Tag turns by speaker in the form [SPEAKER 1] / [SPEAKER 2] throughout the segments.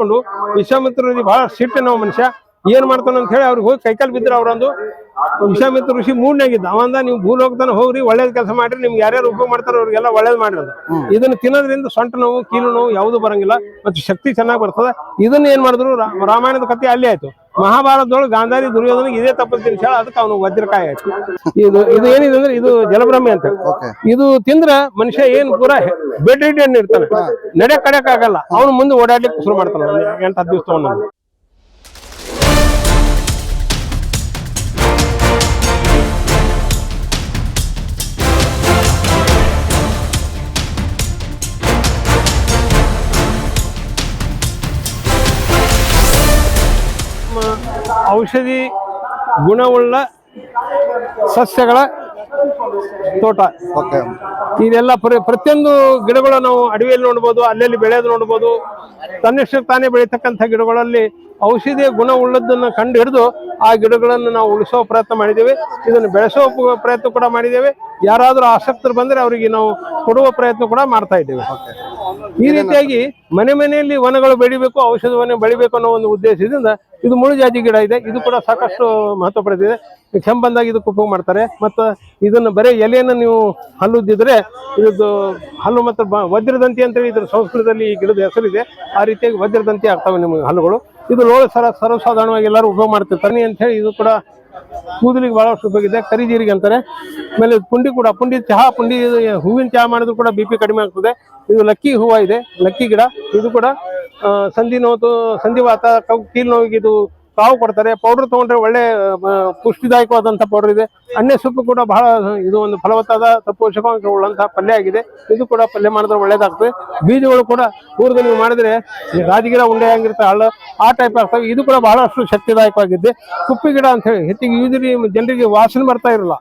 [SPEAKER 1] ಕೊಂಡು ವಿಶ್ವಾಮಿತ್ರ ಋಷಿ ಬಹಳ ನಾವು ಮನುಷ್ಯ. ಏನ್ ಮಾಡ್ತಾನ ಅಂತ ಹೇಳಿ ಅವ್ರಿಗೆ ಹೋಗಿ ಕೈಕಾಲ್ ಬಿದ್ರ ಅವರೊಂದು. ವಿಶ್ವಾಮಿತ್ರ ಋಷಿ ಮೂಡ್ನಾಗಿದ್ದ ಅವಂದ ನೀವು ಭೂಲೋಕತನ ಹೋಗ್ರಿ ಒಳ್ಳೇದ್ ಕೆಲಸ ಮಾಡ್ರಿ ನಿಮ್ಗೆ ಯಾರ್ಯಾರು ಉಪಯೋಗ ಮಾಡ್ತಾರೋ ಅವ್ರಿಗೆಲ್ಲ ಒಳ್ಳೇದ್ ಮಾಡ್ರಿ ಅಂತ ಇದನ್ನ ತಿನ್ನೋದ್ರಿಂದ ಸೊಂಟ ನೋವು ಕೀಲು ನೋವು ಯಾವುದು ಬರಂಗಿಲ್ಲ. ಮತ್ತೆ ಶಕ್ತಿ ಚೆನ್ನಾಗಿ ಬರ್ತದೆ. ಇದನ್ನ ಏನ್ ಮಾಡಿದ್ರು ರಾಮಾಯಣದ ಕಥೆ ಅಲ್ಲಿ ಆಯ್ತು. ಮಹಾಭಾರತದೊಳಗೆ ಗಾಂಧಾರಿ ದುರ್ಯೋಧನಿಗೆ ಇದೇ ತಪ್ಪು ತಿನ್ಸಿ ಹೇಳಿ ಅದಕ್ಕೆ ಅವನು ವಜ್ರಕಾಯ ಇದು ಇದು ಏನಿದೆ ಅಂದ್ರೆ ಇದು ಜಲಭ್ರಮೆ ಅಂತ. ಇದು ತಿಂದ್ರ ಮನುಷ್ಯ ಏನ್ ಪೂರ ಬೆಡ್ ರಿಟರ್ನ್ ಇರ್ತಾನೆ. ನಡೆ ಕಡೆಕ್ ಆಗಲ್ಲ. ಅವನು ಮುಂದೆ ಓಡಾಡ್ಲಿಕ್ಕೆ ಶುರು ಮಾಡ್ತಾನೆ. ಎಂಟು ಹತ್ತು ದಿವಸ ತಗೊಂಡು ಔಷಧಿ ಗುಣವುಳ್ಳ ಸಸ್ಯಗಳ ತೋಟ.
[SPEAKER 2] ಓಕೆ.
[SPEAKER 1] ಇದೆಲ್ಲ ಪ್ರ- ಪ್ರತಿಯೊಂದು ಗಿಡಗಳು ನಾವು ಅಡವಿಯಲ್ಲಿ ನೋಡ್ಬೋದು ಅಲ್ಲಲ್ಲಿ ಬೆಳೆಯೋದು ನೋಡ್ಬೋದು. ತನ್ನಷ್ಟು ತಾನೇ ಬೆಳೀತಕ್ಕಂಥ ಗಿಡಗಳಲ್ಲಿ ಔಷಧಿಯ ಗುಣ ಉಳ್ಳದನ್ನ ಕಂಡು ಹಿಡಿದು ಆ ಗಿಡಗಳನ್ನು ನಾವು ಉಳಿಸೋ ಪ್ರಯತ್ನ ಮಾಡಿದ್ದೇವೆ. ಇದನ್ನು ಬೆಳೆಸೋ ಪ್ರಯತ್ನ ಕೂಡ ಮಾಡಿದ್ದೇವೆ. ಯಾರಾದರೂ ಆಸಕ್ತರು ಬಂದರೆ ಅವರಿಗೆ ನಾವು ಕೊಡುವ ಪ್ರಯತ್ನ ಕೂಡ ಮಾಡ್ತಾ ಇದ್ದೇವೆ. ಈ ರೀತಿಯಾಗಿ ಮನೆ ಮನೆಯಲ್ಲಿ ವನಗಳು ಬೆಳಿಬೇಕು ಔಷಧ ವನ ಬೆಳಿಬೇಕು ಅನ್ನೋ ಒಂದು ಉದ್ದೇಶದಿಂದ ಇದು ಮುಳು ಜಾತಿ ಗಿಡ ಇದೆ. ಇದು ಕೂಡ ಸಾಕಷ್ಟು ಮಹತ್ವ ಪಡೆದಿದೆ ಕೆಂಪಂದಾಗಿ ಬಂದಾಗ ಇದಕ್ಕೆ ಉಪಯೋಗ ಮಾಡ್ತಾರೆ. ಮತ್ತು ಇದನ್ನು ಬರೀ ಎಲೆಯನ್ನು ನೀವು ಹಲ್ಲುದ್ದಿದ್ರೆ ಇದು ಹಲ್ಲು ಮತ್ತು ಬ ವಜ್ರದಂತಿ ಅಂತೇಳಿ ಇದರ ಸಂಸ್ಕೃತದಲ್ಲಿ ಈ ಗಿಡದ ಹೆಸರಿದೆ. ಆ ರೀತಿಯಾಗಿ ವಜ್ರದಂತಿ ಆಗ್ತವೆ ನಿಮಗೆ ಹಲ್ಲುಗಳು. ಇದು ಲೋಳ ಸರ ಸರ್ವಸಾಧಾರಣವಾಗಿ ಎಲ್ಲರೂ ಉಪಯೋಗ ಮಾಡ್ತಿರ್ತಾರೆ ಅಂತ ಹೇಳಿ ಇದು ಕೂಡ ಕೂದಲಿಗೆ ಭಾಳಷ್ಟು ಉಪಯೋಗ ಕರಿ ಜೀರಿಗೆ ಅಂತಾರೆ. ಆಮೇಲೆ ಪುಂಡಿ ಕೂಡ, ಪುಂಡಿ ಚಹಾ, ಪುಂಡಿ ಹೂವಿನ ಚಹಾ ಮಾಡಿದ್ರು ಕೂಡ ಬಿ ಪಿ ಕಡಿಮೆ ಆಗ್ತದೆ. ಇದು ಲಕ್ಕಿ ಹೂವ ಇದೆ, ಲಕ್ಕಿ ಗಿಡ. ಇದು ಕೂಡ ಸಂಧಿ ನೋವು ಸಂಧಿವಾತ ಕೀಲ್ ನೋವಿಗೆ ಇದು ಕಾವು ಕೊಡ್ತಾರೆ ಪೌಡರ್ ತಗೊಂಡ್ರೆ ಒಳ್ಳೆ ಪುಷ್ಟಿದಾಯಕವಾದಂಥ ಪೌಡರ್ ಇದೆ. ಅಣ್ಣೆ ಸೊಪ್ಪು ಕೂಡ ಬಹಳ ಇದು ಒಂದು ಫಲವತ್ತಾದ ಪೋಷಕಾಂಶ ಉಳ್ಳಂತಹ ಪಲ್ಯ ಆಗಿದೆ. ಇದು ಕೂಡ ಪಲ್ಯ ಮಾಡಿದ್ರೆ ಒಳ್ಳೇದಾಗ್ತದೆ. ಬೀಜಗಳು ಕೂಡ ಊರ್ದು ನೀವು ಮಾಡಿದ್ರೆ ರಾಜಗಿರ ಉಂಡೆ ಹಂಗಿರುತ್ತೆ ಹಳ್ಳ ಆ ಟೈಪ್ ಆಗ್ತವೆ. ಇದು ಕೂಡ ಬಹಳಷ್ಟು ಶಕ್ತಿದಾಯಕವಾಗಿದೆ ಕುಪ್ಪಿ ಗಿಡ ಅಂತ ಹೇಳಿ, ಹೆಚ್ಚಿಗೆ ಯೂಸಲಿ ಜನರಿಗೆ ವಾಸನೆ ಬರ್ತಾ ಇರಲ್ಲ.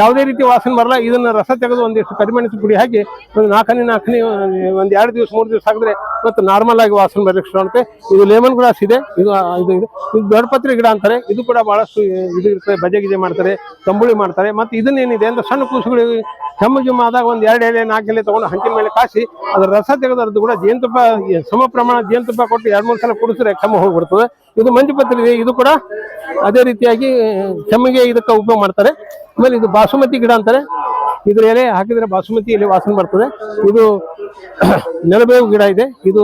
[SPEAKER 1] ಯಾವುದೇ ರೀತಿ ವಾಸನೆ ಬರಲ್ಲ. ಇದನ್ನ ರಸ ತೆಗೆದು ಒಂದಿಷ್ಟು ಕರಿಮೆಣಸು ಪುಡಿ ಹಾಕಿ ಒಂದು ನಾಲ್ಕನೇ ನಾಲ್ಕನೇ ಒಂದು ಎರಡು ದಿವಸ, ಮೂರು ದಿವಸ ಹಾಕಿದ್ರೆ ಮತ್ತೆ ನಾರ್ಮಲ್ ಆಗಿ ವಾಸನೆ ಬರಲಿಕ್ಕೆ ಶುರು ಆಗುತ್ತೆ. ಇದು ಲೇಮನ್ ಗ್ರಾಸ್ ಇದೆ. ಇದು ಇದು ಇದೆ. ಇದು ದೊಡ್ಡಪತ್ರೆ ಗಿಡ ಅಂತಾರೆ. ಇದು ಕೂಡ ಬಹಳಷ್ಟು ಇದು ಇರ್ತದೆ. ಬಜೆ ಗಿಜೆ ಮಾಡ್ತಾರೆ, ತಂಬುಳಿ ಮಾಡ್ತಾರೆ. ಮತ್ತೆ ಇದನ್ನೇನಿದೆ ಅಂದ್ರೆ ಸಣ್ಣ ಕೂಸುಗಳು ಕೆಮ್ಮು ಜುಮ್ಮ ಆದಾಗ ಒಂದು ಎರಡು ಎಲೆ, ನಾಲ್ಕು ಎಲೆ ತೊಗೊಂಡು ಹಂಚಿನ ಮೇಲೆ ಕಾಸಿ ಅದರ ರಸ ತೆಗೆದ್ರದ್ದು ಕೂಡ ಜೇನುತುಪ್ಪ ಸಮ ಪ್ರಮಾಣ ಜೇನುತುಪ್ಪ ಕೊಟ್ಟು ಎರಡು, ಮೂರು ಸಲ ಕುಡಿಸಿದ್ರೆ ಕೆಮ್ಮು ಹೋಗ್ಬಿಡ್ತದೆ. ಇದು ಮಂಜುಪತ್ರ ಇದೆ ಇದು ಕೂಡ ಅದೇ ರೀತಿಯಾಗಿ ಕೆಮ್ಮಿಗೆ ಇದಕ್ಕೆ ಉಪಯೋಗ ಮಾಡ್ತಾರೆ. ಆಮೇಲೆ ಇದು ಬಾಸುಮತಿ ಗಿಡ ಅಂತಾರೆ. ಇದ್ರ ಎಲೆ ಹಾಕಿದ್ರೆ ಬಾಸುಮತಿ ಎಲೆ ವಾಸನೆ ಬರ್ತದೆ. ಇದು ನೆಲಬೇವು ಗಿಡ ಇದೆ. ಇದು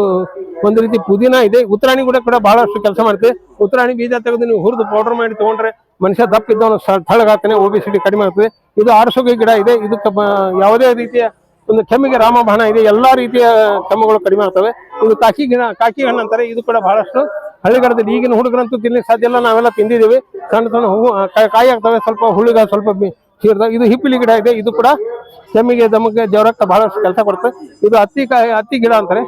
[SPEAKER 1] ಒಂದು ರೀತಿ ಪುದೀನ ಇದೆ. ಉತ್ತರಾಣಿ ಗಿಡ ಕೂಡ ಬಹಳಷ್ಟು ಕೆಲಸ ಮಾಡ್ತದೆ ಉತ್ತರಾಣಿ ಬೀಜ ತೆಗೆದು ನೀವು ಹುರಿದು ಪೌಡರ್ ಮಾಡಿ ತಗೊಂಡ್ರೆ ಮನುಷ್ಯ ದಪ್ಪ ಇದ್ದವನು ತಳಗಾಗ್ತಾನೆ ಒಬಿಸಿಟಿ ಕಡಿಮೆ ಆಗ್ತದೆ ಇದು ಆರಸೋಗಿ ಗಿಡ ಇದೆ. ಇದು ಯಾವುದೇ ರೀತಿಯ ಒಂದು ಕೆಮ್ಮಿಗೆ ರಾಮಬಾಣ ಇದೆ. ಎಲ್ಲಾ ರೀತಿಯ ಕೆಮ್ಮುಗಳು ಕಡಿಮೆ ಆಗ್ತವೆ. ಇದು ಕಾಕಿ ಗಿಡ, ಕಾಕಿ ಹಣ್ಣು ಅಂತಾರೆ. ಇದು ಕೂಡ ಬಹಳಷ್ಟು ಹಳ್ಳಿಗಾಡದಲ್ಲಿ ಈಗಿನ ಹುಡುಗರಂತೂ ತಿನ್ಲಿಕ್ಕೆ ಸಾಧ್ಯ ಇಲ್ಲ. ನಾವೆಲ್ಲ ತಿಂದಿದ್ದೀವಿ. ಸಣ್ಣ ಸಣ್ಣ ಹೂವು ಕಾಯಿ- ಆಗ್ತವೆ ಸ್ವಲ್ಪ ಹುಳಿಗ ಸ್ವಲ್ಪ ಸೇರಿದಾಗ ಇದು ಹಿಪ್ಪಿಲಿ ಗಿಡ ಇದೆ. ಇದು ಕೂಡ ಕೆಮ್ಮಿಗೆ ದಮಕ್ಕೆ ಜ್ವರಕ್ಕೆ ಬಹಳಷ್ಟು ಕೆಲಸ ಕೊಡುತ್ತೆ. ಇದು ಹತ್ತಿ ಕಾಯಿ ಹತ್ತಿ ಗಿಡ ಅಂತಾರೆ.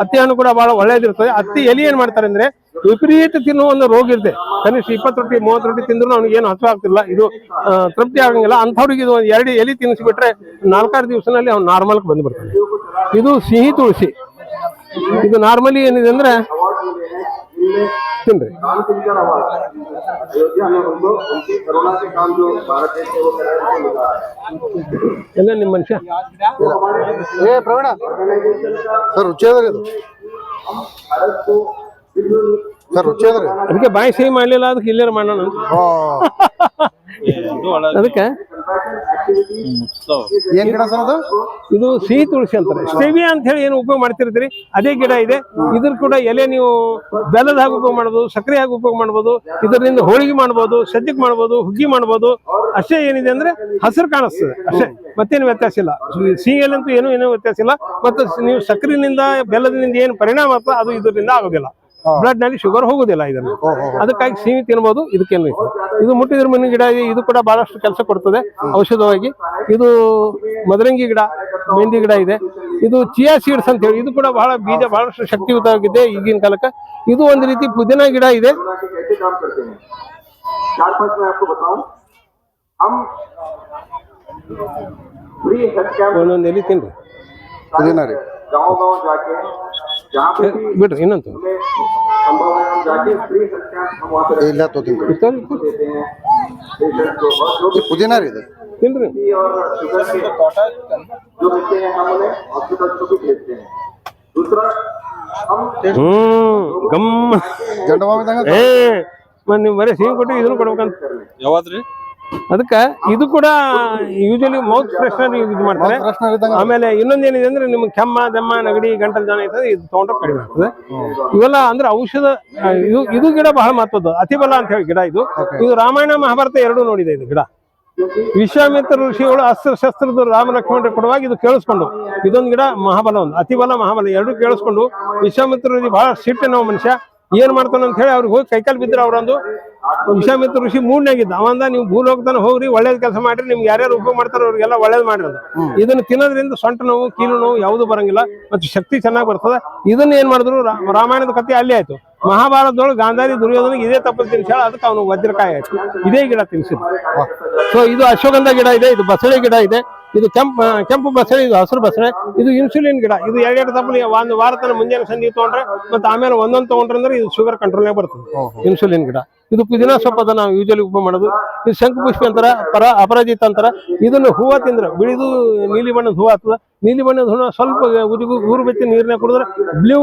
[SPEAKER 1] ಹತ್ತಿ ಹಣ್ಣು ಕೂಡ ಬಹಳ ಒಳ್ಳೇದಿರ್ತದೆ ಹತ್ತಿ ಎಲೆ ಏನು ಮಾಡ್ತಾರೆ ಅಂದ್ರೆ ವಿಪರೀತ ತಿನ್ನುವ ಒಂದು ರೋಗ ಇರುತ್ತೆ ಕನಿಷ್ಠ ಇಪ್ಪತ್ತು ರೊಟ್ಟಿ, ಮೂವತ್ತು ರೊಟ್ಟಿ ತಿಂದ್ರು ಅವ್ನಿಗೆ ಏನು ಹಸು ಆಗ್ತಿಲ್ಲ. ಇದು ತೃಪ್ತಿ ಆಗಂಗಿಲ್ಲ. ಅಂಥವ್ರಿಗೆ ಇದು ಒಂದು ಎರಡು ಎಲೆ ತಿನ್ನಿಸ್ಬಿಟ್ರೆ ನಾಲ್ಕಾರು ದಿವಸನಲ್ಲಿ ಅವ್ನು ನಾರ್ಮಲ್ಗೆ ಬಂದ್ಬಿಡ್ತಾನೆ. ಇದು ಸಿಹಿ ತುಳಸಿ. ಇದು ನಾರ್ಮಲಿ ಏನಿದೆ ಅಂದ್ರೆ ತಿನ್ರಿ ಎಲ್ಲ ನಿಮ್ಮ ಮನುಷ್ಯ?
[SPEAKER 2] ಏ ಪ್ರವೀಣ. ಸರ್ ರುಚಿ ಅದು ಸರ್ ರುಚಿ
[SPEAKER 1] ಅದಕ್ಕೆ ಬಾಯಿ ಸಿಹಿ ಮಾಡ್ಲಿಲ್ಲ ಅದಕ್ಕೆ ಇಲ್ಲೇ ಮಾಡೋಣ ಅದಕ್ಕೆ?
[SPEAKER 2] ಏನ್ ಗಿಡ ಸರ್ ಅದು?
[SPEAKER 1] ಇದು ಸಿಹಿ ತುಳಸಿ ಅಂತಾರೆ. ಸ್ಟೆವಿಯಾ ಅಂತ ಹೇಳಿ ಏನು ಉಪಯೋಗ ಮಾಡ್ತಿರ್ತೀರಿ? ಅದೇ ಗಿಡ ಇದೆ. ಇದ್ರ ಕೂಡ ಎಲೆ ನೀವು ಬೆಲ್ಲದ ಹಾಗೆ ಉಪಯೋಗ ಮಾಡಬಹುದು ಸಕ್ಕರೆ ಹಾಗೆ ಉಪಯೋಗ ಮಾಡಬಹುದು ಇದರಿಂದ ಹೋಳಿಗೆ ಮಾಡ್ಬೋದು ಸಜ್ಜಕ್ ಮಾಡ್ಬೋದು ಹುಗ್ಗಿ ಮಾಡ್ಬೋದು. ಅಷ್ಟೇ ಏನಿದೆ ಅಂದ್ರೆ ಹಸಿರು ಕಾಣಿಸ್ತದೆ. ಅಷ್ಟೇ. ಮತ್ತೇನು ವ್ಯತ್ಯಾಸ ಇಲ್ಲ. ಸಿಹಿಯಲ್ಲಂತೂ ಏನೂ ಏನೂ ವ್ಯತ್ಯಾಸ ಇಲ್ಲ. ಮತ್ತು ನೀವು ಸಕ್ಕರೆನಿಂದ ಬೆಲ್ಲದಿಂದ ಏನು ಪರಿಣಾಮ ಆಗ್ತದೆ ಅದು ಇದರಿಂದ ಆಗೋದಿಲ್ಲ. ಬ್ಲಡ್ನಲ್ಲಿ ಶುಗರ್ ಹೋಗುದಿಲ್ಲ ಇದನ್ನು. ಅದಕ್ಕಾಗಿ ಸೀಮಿ ತಿನ್ಬಹುದು ಇದಕ್ಕೇನು ಇದು ಮುಟ್ಟಿದ್ರ ಮನೆ ಗಿಡ ಇದು ಕೂಡ ಬಹಳಷ್ಟು ಕೆಲಸ ಕೊಡ್ತದೆ ಔಷಧವಾಗಿ. ಇದು ಮದರಂಗಿ ಗಿಡ ಮೆಹಂದಿ ಗಿಡ ಇದೆ. ಇದು ಚಿಯಾ ಸೀಡ್ಸ್ ಅಂತ ಹೇಳಿ ಇದು ಕೂಡ ಬಹಳ ಬೀಜ ಬಹಳಷ್ಟು ಶಕ್ತಿಯುತವಾಗಿದೆ ಈಗಿನ ಕಾಲಕ್ಕೆ. ಇದು ಒಂದು ರೀತಿ ಪುದೀನ ಗಿಡ ಇದೆ. ಒಂದೊಂದು ಎಲ್ಲಿ ತಿನ್ರಿ.
[SPEAKER 2] ಪುದೀನ ರೀ.
[SPEAKER 1] ಬಿಡ್ರಿ ಇನ್ನೊಂದು.
[SPEAKER 2] ಇಲ್ಲ ತೋತೀನಿ. ಪುದೀನ ರೀ ಇದು.
[SPEAKER 1] ತಿನ್ರಿ. ಹ್ಮ್. ಗಮ್
[SPEAKER 2] ಗಂಡ
[SPEAKER 1] ಏ ಮತ್ತೆ ನೀವು ಬರೀ ಸೀನ್ ಕೊಟ್ಟು ಇದನ್ನು ಕೊಡ್ಬೇಕಂತ.
[SPEAKER 3] ಯಾವತ್ರಿ
[SPEAKER 1] ಅದಕ್ಕ ಇದು ಕೂಡ ಯೂಶಲಿ ಮೌತ್ ಫ್ರೆಶ್ನರ್ ಯೂಸ್ ಮಾಡ್ತಾರೆ.
[SPEAKER 2] ಆಮೇಲೆ ಇನ್ನೊಂದು
[SPEAKER 1] ಏನಿದೆ ಇನ್ನೊಂದೇನಿದೆ ಅಂದ್ರೆ ನಿಮ್ಗೆ ಕೆಮ್ಮ ದೆಮ್ಮ ನೆಗಡಿ ಗಂಟಲು ಜನ ಇರ್ತದೆ ಇದು ತಗೊಂಡ್ರೆ ಕಡಿಮೆ ಆಗ್ತದೆ. ಇವೆಲ್ಲ ಅಂದ್ರೆ ಔಷಧ ಇದು ಇದು ಗಿಡ ಬಹಳ ಮಹತ್ವದ್ದು ಅತಿಬಲ ಅಂತ ಹೇಳಿ ಗಿಡ ಇದು. ಇದು ರಾಮಾಯಣ ಮಹಾಭಾರತ ಎರಡೂ ನೋಡಿದೆ ಇದು ಗಿಡ. ವಿಶ್ವಾಮಿತ್ರ ಋಷಿಗಳು ಅಸ್ತ್ರ ಶಸ್ತ್ರದ ರಾಮ ಲಕ್ಷ್ಮಣರು ಕೊಡುವಾಗ ಇದು ಕೇಳಿಸ್ಕೊಂಡು ಇದೊಂದು ಗಿಡ ಮಹಾಬಲ ಒಂದು ಅತಿಬಲ ಮಹಾಬಲ ಎರಡು ಕೇಳಿಸ್ಕೊಂಡು ವಿಶ್ವಾಮಿತ್ರ ಋಷಿ ಬಹಳ ಸಿಟ್ಟಿನ ಮನುಷ್ಯ ಏನ್ ಮಾಡ್ತಾನಂತ ಹೇಳಿ ಅವ್ರಿಗೆ ಹೋಗಿ ಕೈಕಾಲು ಬಿದ್ರ ಅವ್ರೊಂದು ವಿಶ್ವಾಮಿತ್ರ ಋಷಿ ಮೂಡ್ನಾಗಿದ್ದ ಅವಂದ ನೀವು ಭೂಲೋಕದನ ಹೋಗ್ರಿ ಒಳ್ಳೇದ್ ಕೆಲಸ ಮಾಡ್ರಿ ನಿಮ್ಗೆ ಯಾರ್ಯಾರು ಉಪಯೋಗ ಮಾಡ್ತಾರ ಅವ್ರಿಗೆಲ್ಲ ಒಳ್ಳೇದ್ ಮಾಡ್ರಿ ಇದನ್ನ ತಿನ್ನೋದ್ರಿಂದ ಸೊಂಟ ನೋವು ಕೀಲು ನೋವು ಯಾವುದು ಬರಂಗಿಲ್ಲ ಮತ್ತೆ ಶಕ್ತಿ ಚೆನ್ನಾಗಿ ಬರ್ತದ. ಇದನ್ನ ಏನ್ ಮಾಡಿದ್ರು ರಾಮಾಯಣದ ಕಥೆ ಅಲ್ಲೇ ಆಯ್ತು. ಮಹಾಭಾರತದೊಳಗೆ ಗಾಂಧಾರಿ ದುರ್ಯೋಧನಿಗೆ ಇದೇ ತಪ್ಪಲು ತಿನ್ಸ ಅದಕ್ಕೆ ಅವನು ವಜ್ರಕಾಯಿ ಆಯ್ತು. ಇದೇ ಗಿಡ ತಿನ್ಸಿದ್ದು. ಸೊ ಇದು ಅಶ್ವಗಂಧ ಗಿಡ ಇದೆ ಇದು ಬಸಳೆ ಗಿಡ ಇದೆ. ಇದು ಕೆಂಪು ಕೆಂಪು ಬಸಳೆ ಇದು ಹಸಿರು ಬಸಳೆ ಇದು ಇನ್ಸುಲಿನ್ ಗಿಡ. ಇದು ಎರಡೆರಡು ತಪ್ಪಲಿ ಒಂದು ವಾರ ತನ ಮುಂಜಾನೆ ಸಂಜೆ ತಗೊಂಡ್ರೆ ಮತ್ತೆ ಆಮೇಲೆ ಒಂದೊಂದು ತಗೊಂಡ್ರೆ ಅಂದ್ರೆ ಇದು ಶುಗರ್ ಕಂಟ್ರೋಲ್ನಾಗ ಬರ್ತದೆ. ಇನ್ಸುಲಿನ್ ಗಿಡ. ಇದು ಪುದಿನ ಸ್ವಲ್ಪ ಅದ ನಾವು ಯೂಜಲಿ ಉಪ ಮಾಡೋದು. ಇದು ಶಂಕು ಪುಷ್ಪಿ ಅಂತಾರ ಪರ ಅಪರಾಜಿತ ಅಂತಾರ ಇದನ್ನು ಹೂವ ತಿಂದ್ರೆ ಬಿಳಿದು ನೀಲಿ ಬಣ್ಣದ ಹೂವ ಆಗ್ತದ. ನೀಲಿ ಬಣ್ಣದ ಹೂವು ಸ್ವಲ್ಪ ಉದಿಗು ಊರು ಬೆಚ್ಚಿ ನೀರಿನ ಕುಡಿದ್ರೆ ಬ್ಲೂ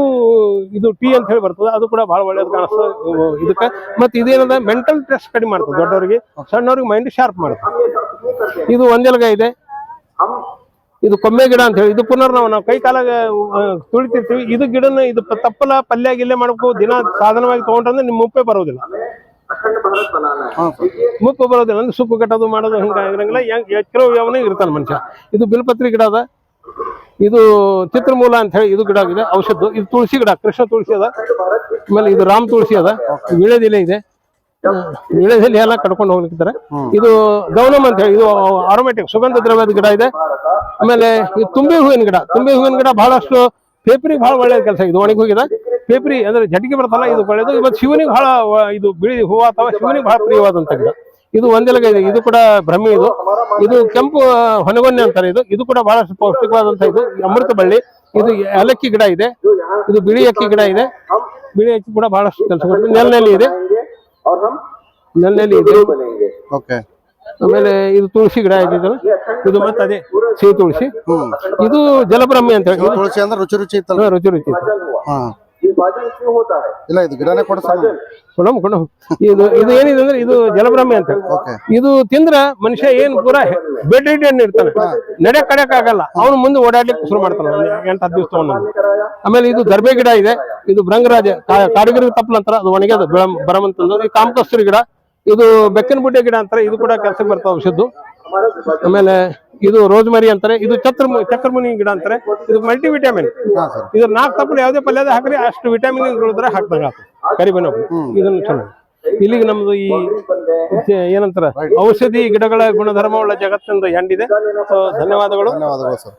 [SPEAKER 1] ಇದು ಟೀ ಅಂತ ಹೇಳಿ ಬರ್ತದೆ. ಅದು ಕೂಡ ಬಹಳ ಒಳ್ಳೇದು ಕಾಣಿಸ್ತದೆ. ಇದಕ್ಕೆ ಮತ್ತೆ ಇದೇನದ ಮೆಂಟಲ್ ಸ್ಟ್ರೆಸ್ ಕಡಿಮೆ ಮಾಡ್ತದೆ ದೊಡ್ಡವರಿಗೆ. ಸಣ್ಣವ್ರಿಗೆ ಮೈಂಡ್ ಶಾರ್ಪ್ ಮಾಡ್ತದೆ. ಇದು ಒಂದೆಲಗ ಇದೆ. ಇದು ಕೊಂಬೆ ಗಿಡ ಅಂತ ಹೇಳಿ, ಇದು ಪುನರ್ ನಾವು ನಾವು ಕೈ ಕಾಲಾಗ ತುಳಿತಿರ್ತೀವಿ. ಇದು ಗಿಡನ ಇದು ತಪ್ಪಲ ಪಲ್ಯ ಗಿಲ್ಲೆ ಮಾಡ್ಕೋ ದಿನ ಸಾಧನವಾಗಿ ತಗೊಂಡ್ರೆ ನಿಮ್ ಮುಪ್ಪೆ ಬರೋದಿಲ್ಲ. ಮುಪ್ಪು ಬರೋದಿಲ್ಲ ಅಂದ್ರೆ ಸುಕ್ಕು ಕಟ್ಟೋದು ಮಾಡೋದು ಹಂಗಾಗಿರಂಗಿಲ್ಲ ಕೆಲವು ಯಾವನೇ ಇರ್ತಾನೆ ಮನುಷ್ಯ. ಇದು ಬಿಲ್ಪತ್ರಿ ಗಿಡ ಅದ. ಇದು ಚಿತ್ರಮೂಲ ಅಂತ ಹೇಳಿ ಇದು ಗಿಡ ಇದೆ ಔಷಧ ಇದು ತುಳಸಿ ಗಿಡ, ಕೃಷ್ಣ ತುಳಸಿ ಅದ. ಆಮೇಲೆ ಇದು ರಾಮ್ ತುಳಸಿ ಅದ. ವೀಳ್ಯದೆಲೆ ಇದೆ. ವಿಳೆದೆಲೆ ಎಲ್ಲ ಕಡ್ಕೊಂಡು ಹೋಗ್ಲಿಕ್ಕಿದ್ದಾರೆ. ಇದು ಗೌನಮ್ ಅಂತ ಹೇಳಿ, ಇದು ಆರೋಮೆಟಿಕ್ ಸುಗಂಧ ದ್ರವ್ಯದ ಗಿಡ ಇದೆ. ಆಮೇಲೆ ಇದು ತುಂಬಿ ಹೂವಿನ ಗಿಡ, ತುಂಬಿ ಹೂವಿನ ಗಿಡ ಬಹಳಷ್ಟು ಪೇಪ್ರಿ ಬಹಳ ಒಳ್ಳೆಯ ಕೆಲಸ. ಇದು ಒಣಗಿ ಹೋಗಿದೆ. ಪೇಪ್ರಿ ಅಂದ್ರೆ ಜಟಿಗೆ ಬರ್ತಲ್ಲ ಇದು ಒಳ್ಳೆಯದು. ಇವತ್ತು ಶಿವನಿಗೆ ಬಹಳ, ಇದು ಬಿಳಿ ಹೂವು ಅಥವಾ ಶಿವನಿಗೆ ಬಹಳ ಪ್ರಿಯವಾದಂತ ಗಿಡ. ಇದು ಒಂದೆಲಗ ಇದೆ. ಇದು ಕೂಡ ಬ್ರಹ್ಮಿ ಇದು. ಇದು ಕೆಂಪು ಹೊನಗೊನ್ನೆ ಅಂತಾರೆ ಇದು. ಇದು ಕೂಡ ಬಹಳಷ್ಟು ಪೌಷ್ಟಿಕವಾದಂತ ಇದು. ಅಮೃತ ಬಳ್ಳಿ. ಇದು ಏಲಕ್ಕಿ ಗಿಡ ಇದೆ. ಇದು ಬಿಳಿ ಅಕ್ಕಿ ಗಿಡ ಇದೆ. ಬಿಳಿ ಅಕ್ಕಿ ಕೂಡ ಬಹಳಷ್ಟು ಕೆಲಸ ಕೊಡ್ತದೆ. ಇದೆ.
[SPEAKER 4] और हम
[SPEAKER 1] ನೆಲ್ನೆಲ್ಲಿ ಇದೆ
[SPEAKER 4] बनेंगे
[SPEAKER 1] ಓಕೆ ಆಮೇಲೆ ಇದು ತುಳಸಿ ಗಿಡ ಇದೆ ಇದು. ಇದು ಮತ್ತೆ ಅದೇ ಸಿಹಿ ತುಳಸಿ
[SPEAKER 2] ಹ್ಮ್
[SPEAKER 1] ಇದು ಜಲಬ್ರಹ್ಮಿ ಅಂತ ಹೇಳಿ ಇದು
[SPEAKER 2] ತುಳಸಿ ಅಂದ್ರೆ ರುಚಿ ರುಚಿ ಇತ್ತಲ್ಲ
[SPEAKER 1] ಹಾ, ರುಚಿ ರುಚಿ ಇದೆ.
[SPEAKER 2] ಇಲ್ಲ ಇದು
[SPEAKER 1] ಕೊಡಮ್ ಇದು ಇದು ಏನಿದೆ ಅಂದ್ರೆ ಇದು ಜಲಭ್ರಮೆ ಅಂತ. ಇದು ತಿಂದ್ರ ಮನುಷ್ಯ ಏನ್ ಪೂರಾ ಬೆಡ್ ರಿಟನ್ ಇರ್ತಾನೆ. ನಡೆ ಕಡೆಕ್ ಆಗಲ್ಲ ಅವನು ಮುಂದೆ ಓಡಾಡ್ಲಿಕ್ಕೆ ಶುರು ಮಾಡ್ತಾನೆ. ಎಂಟು ಹತ್ತು ದಿವಸ ಆಮೇಲೆ ಇದು ದರ್ಬೆ ಗಿಡ ಇದೆ. ಇದು ಭ್ರಂಗರಾಜ ಕಾಡುಗಿರಿ ತಪ್ಪ ನಂತರ ಅದು ಒಣಗ್ಯದ. ಬರಮಂತಂದು ಈ ಕಾಮಕಸ್ತೂರಿ ಗಿಡ. ಇದು ಬೆಕ್ಕಿನ ಬುಡ್ಡೆ ಗಿಡ ಅಂತಾರೆ. ಇದು ಕೂಡ ಕೆಲಸಕ್ಕೆ ಬರ್ತಾವ ಔಷಧ. ಆಮೇಲೆ ಇದು ರೋಸ್ಮರಿ ಅಂತಾರೆ ಇದು ಚಕ್ರ ಚಕ್ರಮುನಿ ಗಿಡ ಅಂತಾರೆ ಇದು ಮಲ್ಟಿ ವಿಟಮಿನ್ ಇದು ನಾಲ್ಕು ತಪ್ಪಲು ಯಾವುದೇ ಪಲ್ಯದ ಹಾಕ್ರಿ ಅಷ್ಟು ವಿಟಮಿನ್ ಗಳಿದ್ರೆ ಹಾಕ್ದಂಗ ಕರಿಬೇನ ಇದನ್ನು ಚಲೋ. ಇಲ್ಲಿಗೆ ನಮ್ದು ಈ ಏನಂತಾರ ಔಷಧಿ ಗಿಡಗಳ ಗುಣಧರ್ಮವುಳ್ಳ ಜಗತ್ತಿಂದ ಎಂಡಿದೆ ಸೊ ಧನ್ಯವಾದಗಳು.
[SPEAKER 2] ಧನ್ಯವಾದಗಳು ಸರ್.